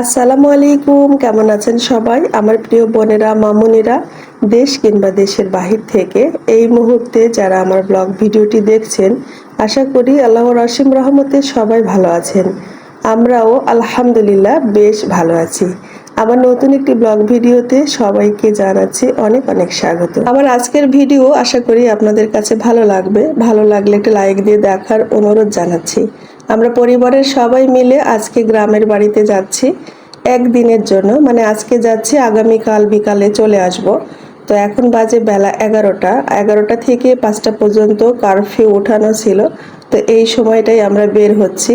আসসালামু আলাইকুম, কেমন আছেন সবাই? আমার প্রিয় বোনেরা, মামুনিরা, দেশ কিংবা দেশের বাহির থেকে এই মুহূর্তে যারা আমার ব্লগ ভিডিওটি দেখছেন, আশা করি আল্লাহর অসীম রহমতে সবাই ভালো আছেন। আমরাও আলহামদুলিল্লাহ বেশ ভালো আছি। আমার নতুন একটি ব্লগ ভিডিওতে সবাইকে জানাচ্ছি অনেক অনেক স্বাগত। আমার আজকের ভিডিও আশা করি আপনাদের কাছে ভালো লাগবে। ভালো লাগলে একটা লাইক দিয়ে দেখার অনুরোধ জানাচ্ছি। আমরা পরিবারের সবাই মিলে আজকে গ্রামের বাড়িতে যাচ্ছি একদিনের জন্য। মানে আজকে যাচ্ছি, আগামীকাল বিকালে চলে আসব। তো এখন বাজে বেলা এগারোটা। এগারোটা থেকে পাঁচটা পর্যন্ত কারফিউ ওঠানো ছিল। তো এই সময়টাই আমরা বের হচ্ছি।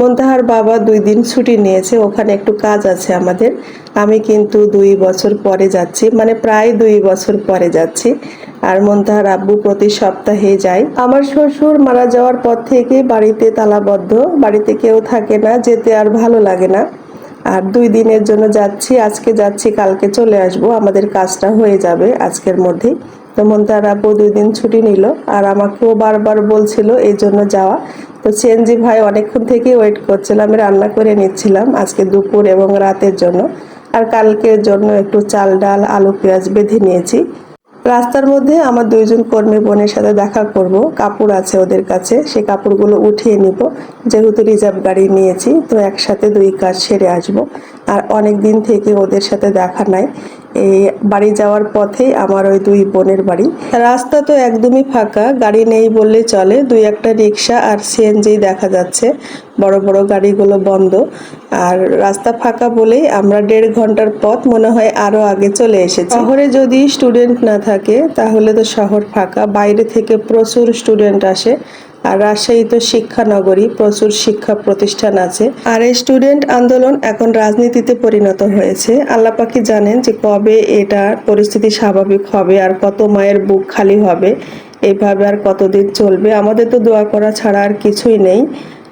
মন্তাহার বাবা দুই দিন ছুটি নিয়েছে, ওখানে একটু কাজ আছে আমাদের। আমি কিন্তু দুই বছর পরে যাচ্ছি মানে প্রায় দুই বছর পরে যাচ্ছি। আর মন্তাহার আব্বু প্রতি সপ্তাহে যায়। আমার শ্বশুর মারা যাওয়ার পর থেকে বাড়িতে তালাবদ্ধ, বাড়িতে কেউ থাকে না, যেতে আর ভালো লাগে না। আর দুই দিনের জন্য যাচ্ছি, আজকে যাচ্ছি, কালকে চলে আসব, আমাদের কাজটা হয়ে যাবে আজকের মধ্যেই তেমন তার আব্বু দুই দিন ছুটি নিল, আর আমাকেও বারবার বলছিল, এই জন্য যাওয়া। তো সিএনজি ভাই অনেকক্ষণ থেকে ওয়েট করছিলাম আমি রান্না করে নিচ্ছিলাম আজকে দুপুর এবং রাতের জন্য। আর কালকের জন্য একটু চাল, ডাল, আলু, পেঁয়াজ বেঁধে নিয়েছি। রাস্তার মধ্যে আমার দুইজন কর্মী বোনের সাথে দেখা করব, কাপড় আছে ওদের কাছে সেই কাপড়গুলো উঠিয়ে নিব। যেহেতু রিজার্ভ গাড়ি নিয়েছি, তো একসাথে দুই কাজ সেরে আসব। আর অনেক দিন থেকে ওদের সাথে দেখা নাই। বাড়ি যাওয়ার পথেই আমার ওই দুই বোনের বাড়ি। রাস্তা তো একদমই ফাঁকা, গাড়ি নেই বললে চলে। দুই একটা রিক্সা আর সিএনজি দেখা যাচ্ছে। বড় বড় গাড়িগুলো বন্ধ। আর রাস্তা ফাঁকা বলেই আমরা দেড় ঘণ্টার পথ মনে হয় আরও আগে চলে এসেছি। শহরে যদি স্টুডেন্ট না থাকে, তাহলে তো শহর ফাঁকা। বাইরে থেকে প্রচুর স্টুডেন্ট আসে। আর রাজশাহী তো শিক্ষা নগরী প্রচুর শিক্ষা প্রতিষ্ঠান আছে। আর এই স্টুডেন্ট আন্দোলন এখন রাজনীতিতে পরিণত হয়েছে। আল্লাপাকি জানেন যে কবে এটা পরিস্থিতি স্বাভাবিক হবে আর কত মায়ের বুক খালি হবে। এভাবে আর কতদিন চলবে? আমাদের তো দোয়া করা ছাড়া আর কিছুই নেই।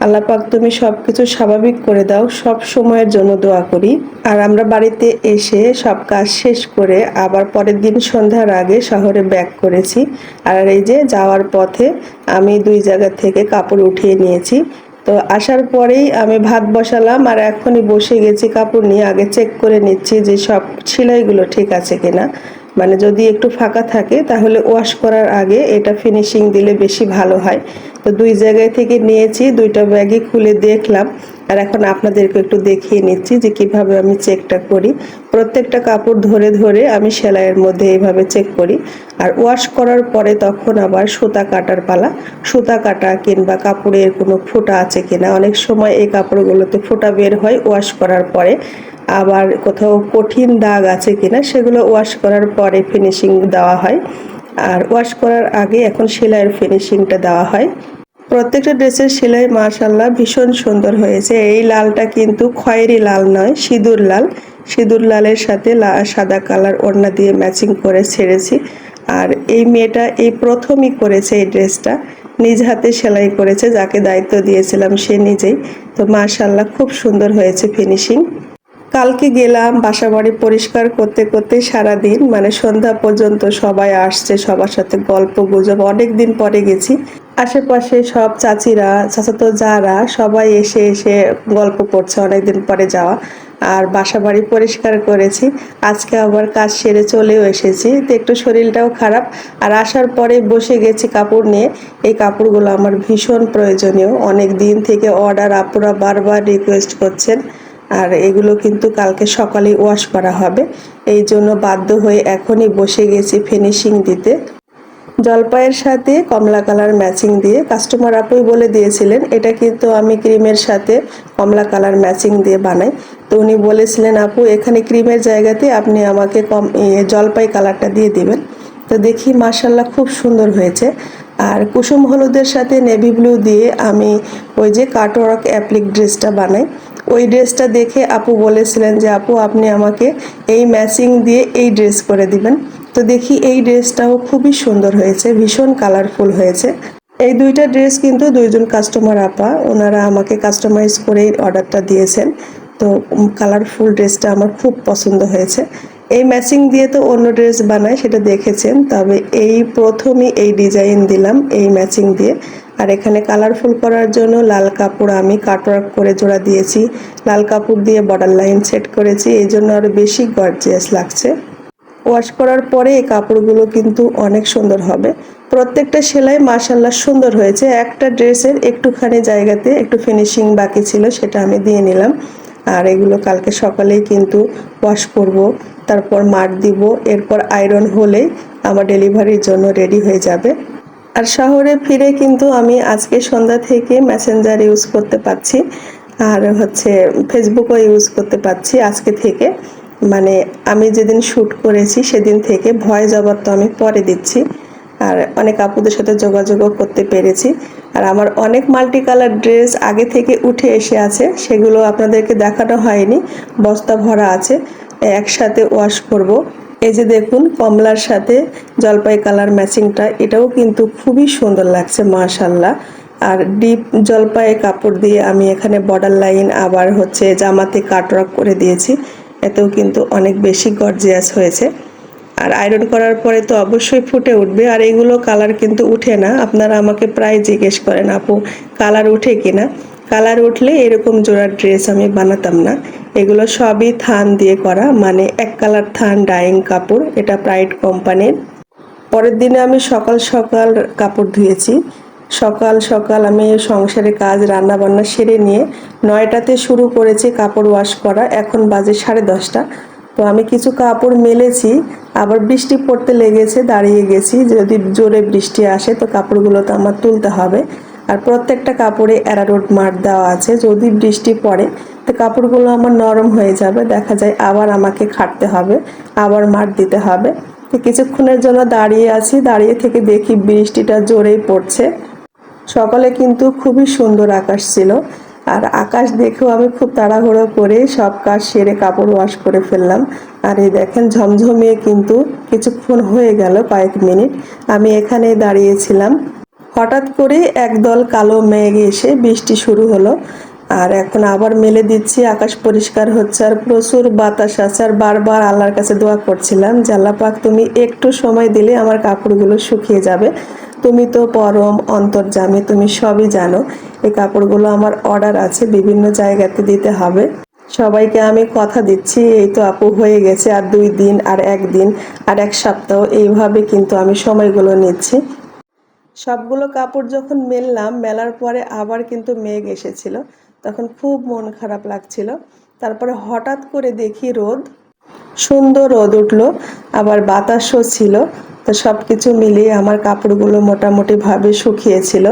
আল্লাহ পাক তুমি সব কিছু স্বাভাবিক করে দাও, সব সময়ের জন্য দোয়া করি। আর আমরা বাড়িতে এসে সব কাজ শেষ করে আবার পরের দিন সন্ধ্যার আগে শহরে ব্যাক করেছি। আর এই যে যাওয়ার পথে আমি দুই জায়গা থেকে কাপড় উঠিয়ে নিয়েছি। তো আসার পরেই আমি ভাত বসালাম আর এখনই বসে গেছি কাপড় নিয়ে, আগে চেক করে নিচ্ছি যে সব সেলাইগুলো ঠিক আছে কিনা। মানে যদি একটু ফাঁকা থাকে, তাহলে ওয়াশ করার আগে এটা ফিনিশিং দিলে বেশি ভালো হয়। তো দুই জায়গায় থেকে নিয়েছি, দুইটা ব্যাগই খুলে দেখলাম। আর এখন আপনাদেরকে একটু দেখিয়ে নিচ্ছি যে কীভাবে আমি চেকটা করি। প্রত্যেকটা কাপড় ধরে ধরে আমি সেলাইয়ের মধ্যে এইভাবে চেক করি। আর ওয়াশ করার পরে তখন আবার সুতা কাটার পালা। সুতা কাটা কিংবা কাপড়ের কোনো ফোঁটা আছে কিনা। অনেক সময় এই কাপড়গুলোতে ফোঁটা বের হয় ওয়াশ করার পরে। আবার কোথাও কঠিন দাগ আছে কিনা সেগুলো ওয়াশ করার পরে ফিনিশিং দেওয়া হয়। আর ওয়াশ করার আগে এখন সেলাইয়ের ফিনিশিংটা দেওয়া হয়। প্রত্যেকটা ড্রেসের সেলাই মাশাল্লাহ ভীষণ সুন্দর হয়েছে। এই লালটা কিন্তু খয়েরি লাল নয়, সিঁদুর লাল। সিঁদুর লালের সাথে সাদা কালার ওড়না দিয়ে ম্যাচিং করে ছেড়েছি। আর এই মেয়েটা এই প্রথমই করেছে এই ড্রেসটা। নিজ হাতে সেলাই করেছে, যাকে দায়িত্ব দিয়েছিলাম সে নিজেই। তো মাশাল্লাহ খুব সুন্দর হয়েছে ফিনিশিং কালকে গেলাম বাসা বাড়ি পরিষ্কার করতে করতে সারা দিন মানে সন্ধ্যা পর্যন্ত সবাই আসছে, সবার সাথে গল্প গুজব অনেক দিন পরে গেছি। আশেপাশে সব চাচিরা, চাচাতো যারা, সবাই এসে এসে গল্প করছে অনেকদিন পরে যাওয়া। আর বাসা বাড়ি পরিষ্কার করেছি। আজকে আবার কাজ সেরে চলেও এসেছি। তো একটু শরীরটাও খারাপ। আর আসার পরে বসে গেছি কাপড় নিয়ে। এই কাপড়গুলো আমার ভীষণ প্রয়োজনীয়। অনেক দিন থেকে অর্ডার আপুরা বারবার রিকোয়েস্ট করছেন। আর এগুলো কিন্তু কালকে সকালে ওয়াশ করা হবে। এই জন্য বাধ্য হয়ে এখনই বসে গেছি ফিনিশিং দিতে। জলপাইয়ের সাথে কমলা কালার ম্যাচিং দিয়ে কাস্টমার আপুই বলে দিয়েছিলেন, এটা কিন্তু আমি ক্রিমের সাথে কমলা কালার ম্যাচিং দিয়ে বানাই। তো উনি বলেছিলেন, আপু, এখানে ক্রিমের জায়গাতে আপনি আমাকে কম জলপাই কালারটা দিয়ে দিবেন। তো দেখি মার্শাল্লাহ খুব সুন্দর হয়েছে। আর কুসুম হলুদের সাথে নেভি ব্লু দিয়ে আমি ওই যে কাটওয়ার্ক অ্যাপ্লিক ড্রেসটা বানাই। ওই ড্রেসটা দেখে আপু বলেছিলেন যে, আপু, আপনি আমাকে এই ম্যাচিং দিয়ে এই ড্রেস করে দিবেন। তো দেখি এই ড্রেসটাও খুবই সুন্দর হয়েছে, ভীষণ কালারফুল হয়েছে। এই দুইটা ড্রেস কিন্তু দুইজন কাস্টমার আপা, ওনারা আমাকে কাস্টমাইজ করেই অর্ডারটা দিয়েছেন। তো কালারফুল ড্রেসটা আমার খুব পছন্দ হয়েছে। এই ম্যাচিং দিয়ে তো অন্য ড্রেস বানায়, সেটা দেখেছেন। তবে এই প্রথমই এই ডিজাইন দিলাম, এই ম্যাচিং দিয়ে। আর এখানে কালারফুল করার জন্য লাল কাপড় আমি কাটওয়ার্ক করে জোড়া দিয়েছি। লাল কাপড় দিয়ে বর্ডার লাইন সেট করেছি, এই জন্য আরও বেশি গর্জিয়াস লাগছে। ওয়াশ করার পরে এই কাপড়গুলো কিন্তু অনেক সুন্দর হবে। প্রত্যেকটা সেলাই মাসাল্লাহ সুন্দর হয়েছে। একটা ড্রেসের একটুখানি জায়গাতে একটু ফিনিশিং বাকি ছিল, সেটা আমি দিয়ে নিলাম। আর এগুলো কালকে সকালেই কিন্তু ওয়াশ করব। তারপর মার দিব, এরপর আয়রন হলেই আমার ডেলিভারির জন্য রেডি হয়ে যাবে। আর শহরে ফিরে কিন্তু আমি আজকে সন্ধ্যা থেকে মেসেঞ্জার ইউজ করতে পারছি আর হচ্ছে ফেসবুকও ইউজ করতে পারছি আজকে থেকে। মানে আমি যেদিন শ্যুট করেছি সেদিন থেকে ভয় জবাব তো আমি পরে দিচ্ছি, আর অনেক আপুদের সাথে যোগাযোগও করতে পেরেছি। আর আমার অনেক মাল্টি কালার ড্রেস আগে থেকে উঠে এসে আছে, সেগুলো আপনাদেরকে দেখানো হয়নি, বস্তা ভরা আছে। একসাথে ওয়াশ করব। এই যে দেখুন, কমলার সাথে জলপাই কালার ম্যাচিংটা এটাও কিন্তু খুবই সুন্দর লাগছে মাশাল্লাহ আর ডিপ জলপাই কাপড় দিয়ে আমি এখানে বর্ডার লাইন আবার হচ্ছে জামাতে কাটওয়ার্ক করে দিয়েছি। এতেও কিন্তু অনেক বেশি গর্জিয়াস হয়েছে। আর আয়রন করার পরে তো অবশ্যই ফুটে উঠবে, আর এগুলো কালার কিন্তু উঠে না। আপনারা আমাকে প্রায় জিজ্ঞেস করেন, আপু কালার উঠে কিনা? কালার উঠলে এরকম জোড়ার ড্রেস আমি বানাতাম না। এগুলো সবই থান দিয়ে করা মানে এক কালার থান ডাইং কাপড়, এটা প্রাইড কোম্পানির। পরের দিনে আমি সকাল সকাল কাপড় ধুয়েছি। সকাল সকাল আমি সংসারে কাজ রান্না বান্না সেরে নিয়ে নয়টাতে শুরু করেছি কাপড় ওয়াশ করা, এখন বাজে সাড়ে দশটা। তো আমি কিছু কাপড় মেলেছি, আবার বৃষ্টি পড়তে লেগেছে, দাঁড়িয়ে গেছি, যদি জোরে বৃষ্টি আসে তো কাপড়গুলো তো আমার তুলতে হবে। আর প্রত্যেকটা কাপড়ে অ্যারারোড মার দেওয়া আছে। যদি বৃষ্টি পড়ে, তো কাপড়গুলো আমার নরম হয়ে যাবে। দেখা যায় আবার আমাকে খাটতে হবে, আবার মার দিতে হবে। তো কিছুক্ষণের জন্য দাঁড়িয়ে আছি। দাঁড়িয়ে থেকে দেখি বৃষ্টিটা জোরেই পড়ছে। সকালে কিন্তু খুবই সুন্দর আকাশ ছিল। আর আকাশ দেখেও আমি খুব তাড়াহুড়ো করে সব কাজ সেরে কাপড় ওয়াশ করে ফেললাম। আর এই দেখেন, ঝমঝমিয়ে কিন্তু কিছুক্ষণ হয়ে গেল কয়েক মিনিট। আমি এখানে দাঁড়িয়েছিলাম। হঠাৎ করে একদল কালো মেঘ এসে বৃষ্টি শুরু হলো। আর এখন আবার মেলে দিচ্ছি, আকাশ পরিষ্কার হচ্ছে আর প্রচুর বাতাস আছে। আর বারবার আল্লাহর কাছে দোয়া করছিলাম যে, আল্লাহ পাক, তুমি একটু সময় দিলে আমার কাপড়গুলো শুকিয়ে যাবে। তুমি তো পরম অন্তর্জামী তুমি সবই জানো। এই কাপড়গুলো আমার অর্ডার আছে, বিভিন্ন জায়গাতে দিতে হবে। সবাইকে আমি কথা দিচ্ছি, এই তো আপু হয়ে গেছে আর দুই দিন আর একদিন আর এক সপ্তাহ। এইভাবে কিন্তু আমি সময়গুলো নিচ্ছি। সবগুলো কাপড় যখন মেললাম, মেলার পরে আবার কিন্তু মেঘ এসেছিল। তখন খুব মন খারাপ লাগছিল। তারপরে হঠাৎ করে দেখি রোদ, সুন্দর রোদ উঠল, আবার বাতাসও ছিল। তো সব কিছু মিলিয়ে আমার কাপড়গুলো মোটামুটিভাবে শুকিয়েছিল।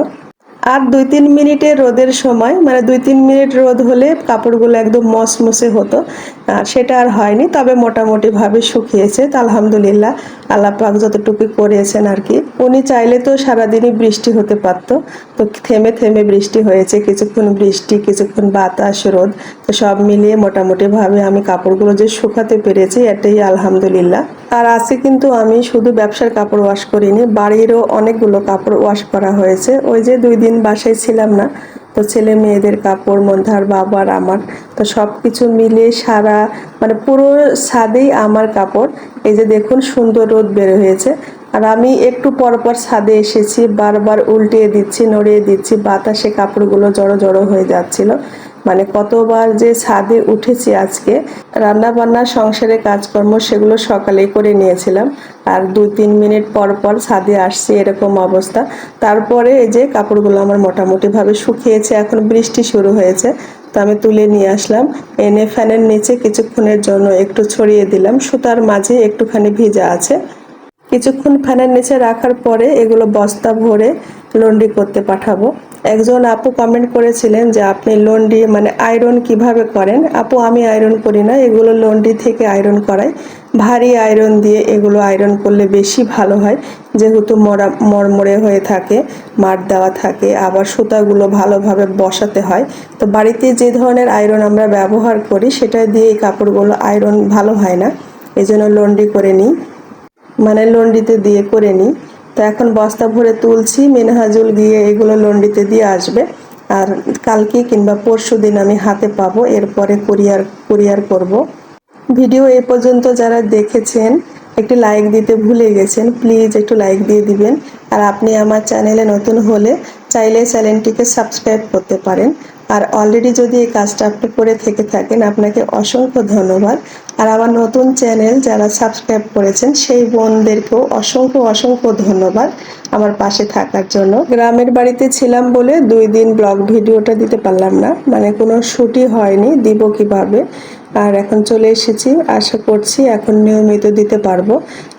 আর দুই তিন মিনিটের রোদের সময় মানে দুই তিন মিনিট রোদ হলে কাপড়গুলো একদম মসমসে হতো। আর সেটা আর হয়নি, তবে মোটামুটিভাবে শুকিয়েছে। তো আলহামদুলিল্লাহ আল্লাহ পাক যতটুকু করেছেন আর কি। উনি চাইলে তো সারাদিনই বৃষ্টি হতে পারতো। তো থেমে থেমে বৃষ্টি হয়েছে, কিছুক্ষণ বৃষ্টি, কিছুক্ষণ বাতাস, রোদ। তো সব মিলিয়ে মোটামুটিভাবে আমি কাপড়গুলো যে শুকাতে পেরেছি, এটাই আলহামদুলিল্লাহ। আর আজকে কিন্তু আমি শুধু ব্যবসার কাপড় ওয়াশ করিনি, বাড়িরও অনেকগুলো কাপড় ওয়াশ করা হয়েছে। ওই যে দুই দিন বাসায় ছিলাম না তো ছেলে মেয়েদের কাপড়, মন্ধার, বাবার, আমার, তো সব কিছু মিলিয়ে সারা মানে পুরো ছাদেই আমার কাপড়। এই যে দেখুন, সুন্দর রোদ বের হয়েছে। আর আমি একটু পরপর পর ছাদে এসেছি, বারবার উল্টিয়ে দিচ্ছি, নড়িয়ে দিচ্ছি, বাতাসে কাপড়গুলো জড়ো জড়ো হয়ে যাচ্ছিল। মানে কতবার যে ছাদে উঠেছি আজকে রান্না বান্না সংসারে কাজকর্ম সেগুলো সকালেই করে নিয়েছিলাম। আর দুই তিন মিনিট পর পর ছাদে আসছি এরকম অবস্থা। তারপরে এই যে কাপড়গুলো আমার মোটামুটিভাবে শুকিয়েছে, এখন বৃষ্টি শুরু হয়েছে, তো আমি তুলে নিয়ে আসলাম। এনে ফ্যানের নিচে কিছুক্ষণের জন্য একটু ছড়িয়ে দিলাম। সুতার মাঝে একটুখানি ভিজা আছে। কিছুক্ষণ ফ্যানের নিচে রাখার পরে এগুলো বস্তা ভরে লন্ড্রি করতে পাঠাবো। একজন আপু কমেন্ট করেছিলেন যে আপনি লন্ড্রি মানে আয়রন কীভাবে করেন? আপু, আমি আয়রন করি না, এগুলো লন্ডি থেকে আয়রন করাই। ভারী আয়রন দিয়ে এগুলো আয়রন করলে বেশি ভালো হয়। যেহেতু মরা মরমরে হয়ে থাকে, মার দেওয়া থাকে, আবার সুতাগুলো ভালোভাবে বসাতে হয়। তো বাড়িতে যে ধরনের আয়রন আমরা ব্যবহার করি, সেটা দিয়ে এই কাপড়গুলো আয়রন ভালো হয় না। এই জন্য লন্ড্রি করে নিই। মানে লন্ডিতে দিয়ে করে নিই। তো এখন বস্তা ভরে তুলছি, মেনহাজুল গিয়ে এগুলো লন্ডিতে দিয়ে আসবে। আর কালকে কিংবা পরশু দিন আমি হাতে পাবো, এরপরে কুরিয়ার কুরিয়ার করব। ভিডিও এ পর্যন্ত যারা দেখেছেন, একটু লাইক দিতে ভুলে গেছেন প্লিজ একটু লাইক দিয়ে দিবেন। আর আপনি আমার চ্যানেলে নতুন হলে, চাইলে চ্যানেলটিকে সাবস্ক্রাইব করতে পারেন। আর অলরেডি যদি এই কাজটা আপনি করে থেকে থাকেন, আপনাকে অসংখ্য ধন্যবাদ। আর আমার নতুন চ্যানেল যারা সাবস্ক্রাইব করেছেন, সেই বোনদেরকেও অসংখ্য অসংখ্য ধন্যবাদ আমার পাশে থাকার জন্য। গ্রামের বাড়িতে ছিলাম বলে দুই দিন ব্লগ ভিডিওটা দিতে পারলাম না। মানে কোনো শুটই হয়নি, দিব কীভাবে? আর এখন চলে এসেছি, আশা করছি এখন নিয়মিত দিতে পারব।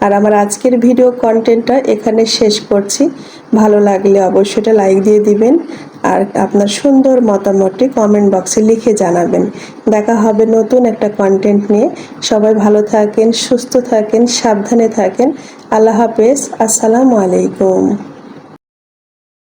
আর আমার আজকের ভিডিও কন্টেন্টটা এখানে শেষ করছি। ভালো লাগলে অবশ্যই এটা লাইক দিয়ে দিবেন। আর আপনার সুন্দর মতামতটি কমেন্ট বক্সে লিখে জানাবেন। দেখা হবে নতুন একটা কন্টেন্ট নিয়ে। সবাই ভালো থাকেন, সুস্থ থাকেন, সাবধানে থাকেন। আল্লাহ হাফেজ। আসসালামু আলাইকুম।